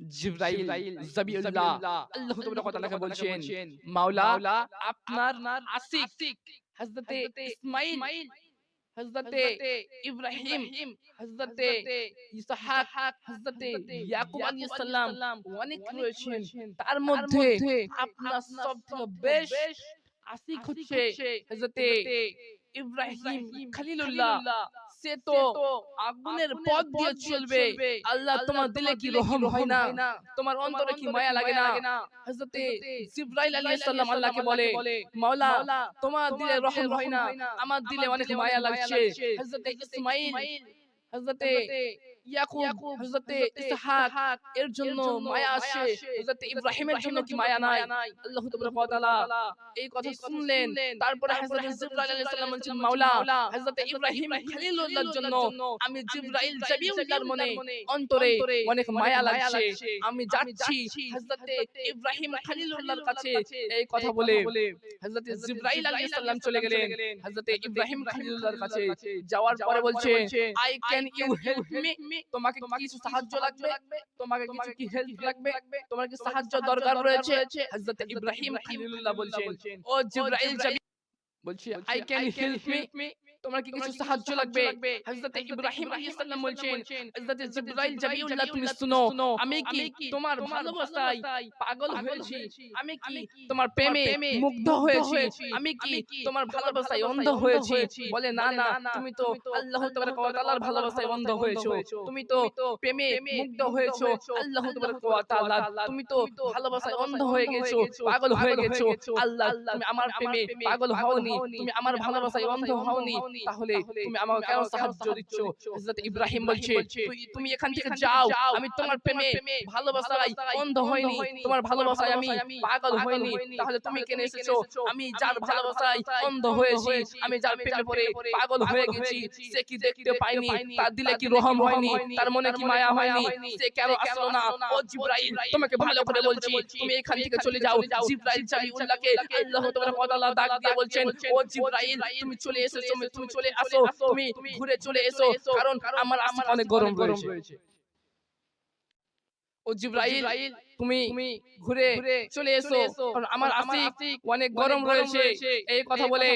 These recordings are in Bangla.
জিবরাইল জাবিউল্লাহ আল্লাহ তাআলা বলছেন। মাওলা আপনার আসিক হযরতে ইসমাঈল হযরতে ইব্রাহিম হযরতে ইসহাক হযরতে ইয়াকুব আলাইহিস সালাম অনেক রয়েছেন। তার মধ্যে আপনার সবথেকে বেশ আসিক হচ্ছে হযরতে ইব্রাহিম খলিলুল্লাহ। সে তো আগুনের পথ দিয়ে চলবে। আল্লাহ তোমার দিলে কি রহম হয় না? তোমার অন্তরে কি মায়া লাগে না? হযরতে জিবরাইল আলাইহিস সালাম আল্লাহকে বলে মাওলা তোমার দিলে রহম হয় না। আমার দিলে অনেক মায়া লাগছে। হযরতে ইসমাঈল হযরতে ইয়াকুব হযরতে ইসহাক এর জন্য মায়া আসে হযরতে ইব্রাহিমের জন্য কি মায়া নাই? আল্লাহ তাবারক ওয়া তাআলা এই কথা শুনলেন। তারপরে হযরত জিবরাইল আলাইহিস সালাম বলছেন মাওলা হযরত ইব্রাহিম খলিলুল্লাহর জন্য আমি জিবরাইল জাবিউল্লাহর মনে অন্তরে অনেক মায়া লাগছে। আমি যাচ্ছি হযরত ইব্রাহিম খলিলুল্লাহর কাছে এই কথা বলে হযরত জিবরাইল আলাইহিস সালাম চলে গেলেন। হযরত ইব্রাহিম খলিলুল্লাহর কাছে যাওয়ার পরে বলছে I can you help me তোমাকে কিছু সাহায্য লাগবে তোমাকে কিছু কি হেল্প লাগবে তোমার কি সাহায্য দরকার রয়েছে। হযরত ইব্রাহিম খলিলুল্লাহ বলছেন ও জিবরাইল বলছি আই ক্যান হেল্প মি তোমার কি কিছু সাহায্য লাগবে? হযরত ইব্রাহিম আলাইহিস সালাম বলছেন হযরত জিবরাইল জাবিউল্লাহ তুমি শুনো। আমি কি তোমার ভালোবাসায় পাগল হয়েছি? আমি কি তোমার প্রেমে মুগ্ধ হয়েছি? আমি কি তোমার ভালোবাসায় অন্ধ হয়েছি? বলে না না তুমি তো আল্লাহ তাবারক ওয়া তাআলার ভালোবাসায় অন্ধ হয়েছো। তুমি তো প্রেমে মুগ্ধ হয়েছো। আল্লাহ তাবারক ওয়া তাআলা তুমি তো ভালোবাসায় অন্ধ হয়ে গেছো। পাগল হয়ে গেছো আল্লাহ তুমি আমার প্রেমে পাগল হওনি তুমি আমার ভালোবাসায় অন্ধ হওনি তাহলে তুমি আমাকে কেন সাহায্য দিচ্ছ? হযরত ইব্রাহিম বলছে তুমি এখান থেকে যাও আমি তোমার প্রেমে ভালোবাসায় অন্ধ হইনি তোমার ভালোবাসায় আমি পাগল হইনি তাহলে তুমি কেন এসেছ? আমি যার ভালোবাসায় অন্ধ হয়েছি আমি যার প্রেমে পড়ে পাগল হয়ে গেছি সে কি দেখতে পাইনি তার দিলে কি রহম হয়নি তার মনে কি মায়া হয়নি সে কেন আসলো না? ও জিব্রাইল তোমাকে ভালো করে বলছি তুমি এখান থেকে চলে যাও জিব্রাইল জালিউল্লাহকে আল্লাহ তাআলা ওয়াতাআলা ডাক দিয়ে বলছেন ও জিব্রাইল তুমি চলে এসেছ তুমি চলে আসো তুমি ঘুরে চলে এসো কারণ আমার আমার অনেক গরম রয়েছে। ও জিব্রাইল তুমি ঘুরে চলে এসো আমার আসিক অনেক গরম রয়েছে। এই কথা বলে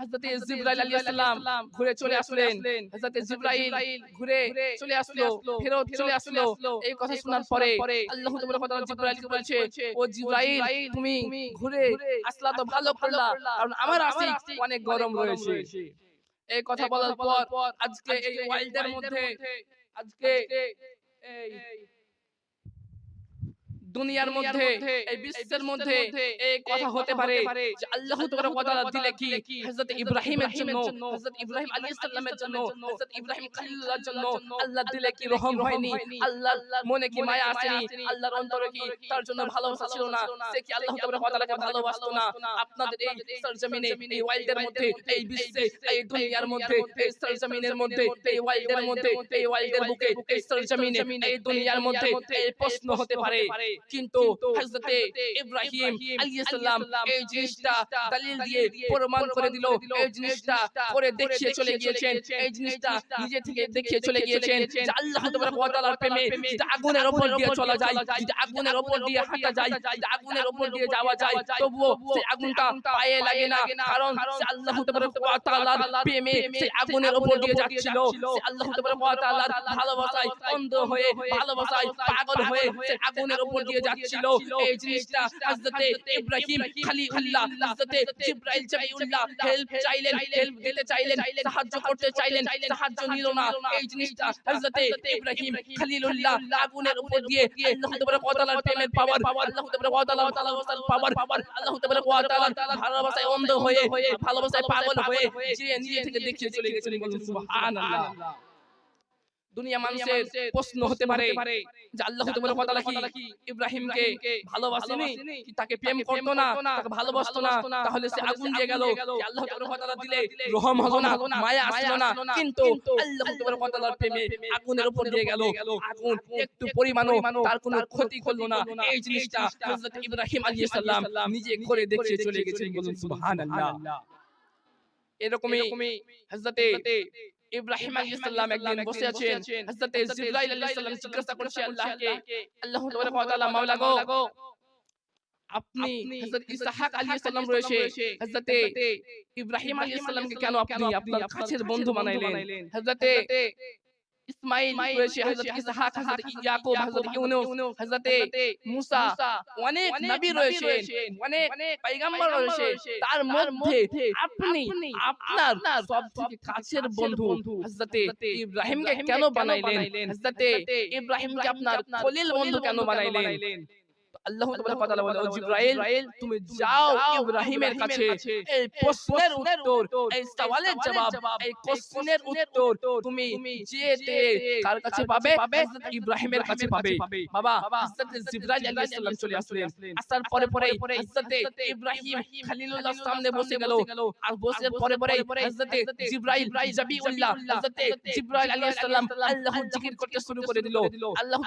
হযরত জিবরাইল আলাইহিস সালাম ঘুরে চলে আসলেন। হযরত জিবরাইল ঘুরে চলে আসলো ফেরত চলে আসলো। এই কথা শোনার পরে আল্লাহ তাআলা কথা জিবরাইলকে বলছে ও জিবরাইল তুমি ঘুরে আসলা তো ভালো করলা কারণ আমার আসিক অনেক গরম রয়েছে। এই কথা বলার পর আজকে এই ওয়াইল্ডের মধ্যে আজকে এই দুনিয়ার মধ্যে এই বিশ্বের মধ্যে এই কথা হতে পারে। যে আল্লাহ তাআলা কথা দিলে কি? হযরত ইব্রাহিমের জন্য হযরত ইব্রাহিম আলাইহিস সালামের জন্য হযরত ইব্রাহিম খলিলুল্লাহর জন্য আল্লাহ দিলে কি রহম হয়নি? আল্লাহ মনে কি মায়া আসেনি? আল্লাহর অন্তরে কি তার জন্য ভালোবাসা ছিল না? সে কি আল্লাহ তাআলাকে ভালোবাসতো না? আপনাদের এই সরজমিনে এই ওয়াইল্ডের মধ্যে এই বিশ্বে এই দুনিয়ার মধ্যে এই সরজমিনের মধ্যে এই ওয়াইল্ডের মধ্যে এই ওয়াইল্ডের বুকে এই সরজমিনে এই দুনিয়ার মধ্যে এই প্রশ্ন হতে পারে কিন্তু হযরতে ইব্রাহিম আলাইহিস সালাম এই জিনিসটা দলিল দিয়ে প্রমাণ করে দিল এই জিনিসটা করে দেখিয়ে চলে গিয়েছেন এই জিনিসটা নিজে থেকে দেখিয়ে চলে গিয়েছেন যে আল্লাহ তাবারক ওয়া তাআলার প্রেমে যেটা আগুনের উপর দিয়ে চলা যায় যেটা আগুনের উপর দিয়ে হাঁটা যায় যেটা আগুনের উপর দিয়ে যাওয়া যায় তবুও সেই আগুনটা পায়ে লাগে না কারণ সে আল্লাহ তাবারক ওয়া তাআলার প্রেমে সেই আগুনের উপর দিয়ে যাচ্ছিল সে আল্লাহ তাবারক ওয়া তাআলার ভালোবাসায় অন্ধ হয়ে ভালোবাসায় পাগল হয়ে সে আগুনের উপর দিয়ে যাচ্ছিল। এই জিনিসটা হযরতে ইব্রাহিম খলিলুল্লাহ হযরতে জিবরাইল জাবিউল্লাহ হেল্প চাইলেন হেল্প দিতে চাইলেন সাহায্য করতে চাইলেন সাহায্য নিল না। এই জিনিসটা হযরতে ইব্রাহিম খলিলুল্লাহ আগুনের উপর দিয়ে আল্লাহ তাবারক ওয়া তাআলার প্রেমের পাওয়ার আল্লাহ তাবারক ওয়া তাআলার ভালোবাসার পাওয়ার আল্লাহ তাবারক ওয়া তাআলার ভালোবাসায় অন্ধ হয়ে ভালোবাসায় পাগল হয়ে যে নিজে থেকে দেখিয়ে চলে গেছেন বলুন সুবহানাল্লাহ। দুনিয়া মানুষের প্রশ্ন হতে পারে। যে আল্লাহ তাআলা কথা কি? ইব্রাহিমকে ভালোবাসেনি? কি তাকে প্রেম করতো না? তাকে ভালোবাসতো না? তাহলে সে আগুন দিয়ে গেল। আল্লাহ তাআলা দিলে রহম হলো না মায়া আসলো না। কিন্তু আল্লাহ তাআলার প্রেমে আগুনের উপর দিয়ে গেল। আগুন একটু পরিমাণও তার কোনো ক্ষতি করল না। এই জিনিসটা হযরত ইব্রাহিম আলাইহিস সালাম নিজে করে দেখিয়ে চলে গেছেন বলুন সুবহানাল্লাহ। এরকমই হযরতে ইব্রাহিম আলাইহিস সালাম একদিন বসে আছেন হযরত জিবরাইল আলাইহিস সালাম জিজ্ঞাসা করছে আল্লাহকে আল্লাহ তাবারক ওয়া তাআলা মাওলা গো আপনি হযরত ইসহাক আলাইহিস সালাম রয়েছে হযরত ইব্রাহিম আলাইহিস সালামকে কেন আপনি আপনার কাছের বন্ধু বানাইলেন হযরত ইসমাইল রয়েছে হযরত ইসহাক হযরত ইয়াকুব হযরত ইউনুস হযরত মুসা অনেক নবী রয়েছে অনেক পয়গম্বর রয়েছে তার মধ্যে আপনি আপনার সবথেকে কাছের বন্ধু হযরত ইব্রাহিমকে কেন বানাইলেন? হযরত ইব্রাহিমকে আপনার খলিল বন্ধু কেন বানাইলেন? আল্লাহ তাআলা বলে ও জিবরাইল তুমি যাও ইব্রাহিমের কাছে। এই প্রশ্নের উত্তর এই সওয়ালের জবাব এই কোশ্চেনের উত্তর তুমি যেতে কার কাছে পাবে? হযরত ইব্রাহিমের কাছে পাবে। বাবা হযরত জিবরাইল আলাইহিস সালাম চলে আসলেন। আসার পরে পরে হযরত ইব্রাহিম খলিলুল্লাহ সামনে বসে গেল। আর বসে পরে পরে হযরত জিবরাইল জাবিউল্লাহ হযরত জিবরাইল আলাইহিস সালাম আল্লাহর জিকির করতে শুরু করে দিল। আল্লাহ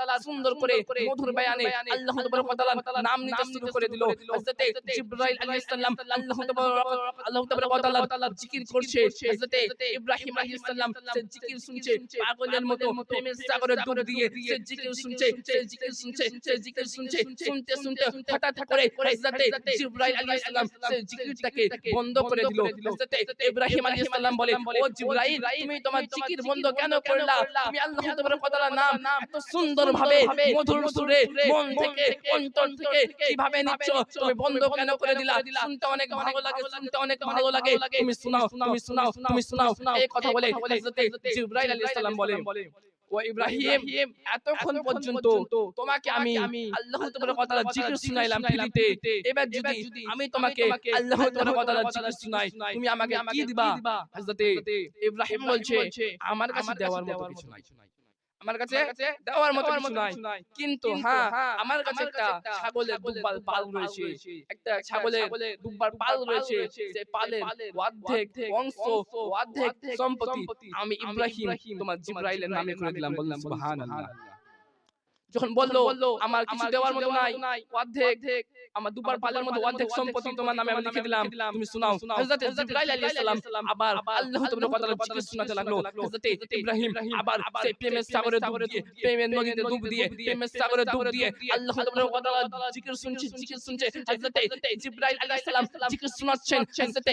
তাআলা সুন্দর করে মধুর বয়ানে আল্লাহ তাবারক ওয়া তাআলা নাম নিতে শুরু করে দিল হযরত জিবরাইল আলাইহিস সালাম আল্লাহ তাবারক আল্লাহ তাবারক ওয়া তাআলা জিকির করছে হযরত ইব্রাহিম আলাইহিস সালাম সে জিকির শুনছে পাগলের মতো প্রেমের সাগরে ডুব দিয়ে সে জিকির শুনছে সে জিকির শুনছে সে জিকির শুনছে শুনতে শুনতে হঠাৎ করে হযরত জিবরাইল আলাইহিস সালাম সে জিকিরটাকে বন্ধ করে দিল। হযরত ইব্রাহিম আলাইহিস সালাম বলে ও জিবরাইল তুমি তোমার জিকির বন্ধ কেন করলা তুমি আল্লাহ তাবারক ওয়া তাআলার নাম এত সুন্দর ভাবে মধুর সুরে মন থেকে অন্তর থেকে কীভাবে নিচ্ছ? তুমি বন্ধ কেন করে দিলা? শুনতে অনেক ভালো লাগে শুনতে অনেক ভালো লাগে। তুমি শোনাও তুমি শোনাও তুমি শোনাও। এই কথা বলে হযরত জিবরাইল আলাইহিস সালাম বলে ও ইব্রাহিম এতক্ষণ পর্যন্ত তোমাকে আমি আল্লাহ তাবারক ওয়া তাআলা জিকির শুনাইলাম এবার যদি আমি তোমাকে আল্লাহ তাআলা জিকির শুনাই তুমি আমাকে কি দিবা? হযরত ইব্রাহিম বলছে আমার কাছে দেওয়ার মতো কিছু নাই। আমার কাছে দেওয়ার মতো কিছু নাই। কিন্তু হ্যাঁ আমার কাছে একটা ছাগলের দুব্বার পাল রয়েছে। একটা ছাগলের দুব্বার পাল রয়েছে। সেই পালের অর্ধেক অংশ অর্ধেক সম্পত্তি আমি ইব্রাহিম তোমার জিব্রাইলের নামে করে দিলাম বললাম সুবহানাল্লাহ। যখন বলল আমার কিছু দেওয়ার মতো নাই অর্ধেক আমার দুবার পালের মতো অর্ধেক সম্পত্তি তোমার নামে আমি লিখে দিলাম। তুমি শোনাও। হযরত জিবরাইল আলাইহিস সালাম আবার আল্লাহ তাআলা কথা জিকির শোনাতে লাগল। হযরত ইব্রাহিম আবার সেই প্রেমের সাগরে ডুব দিয়ে প্রেমের নদীতে ডুব দিয়ে প্রেমের সাগরে ডুব দিয়ে আল্লাহ তাআলা কথা জিকির শুনছে জিকির শুনছে হযরত জিবরাইল আলাইহিস সালাম জিকির শোনাচ্ছেন। হযরত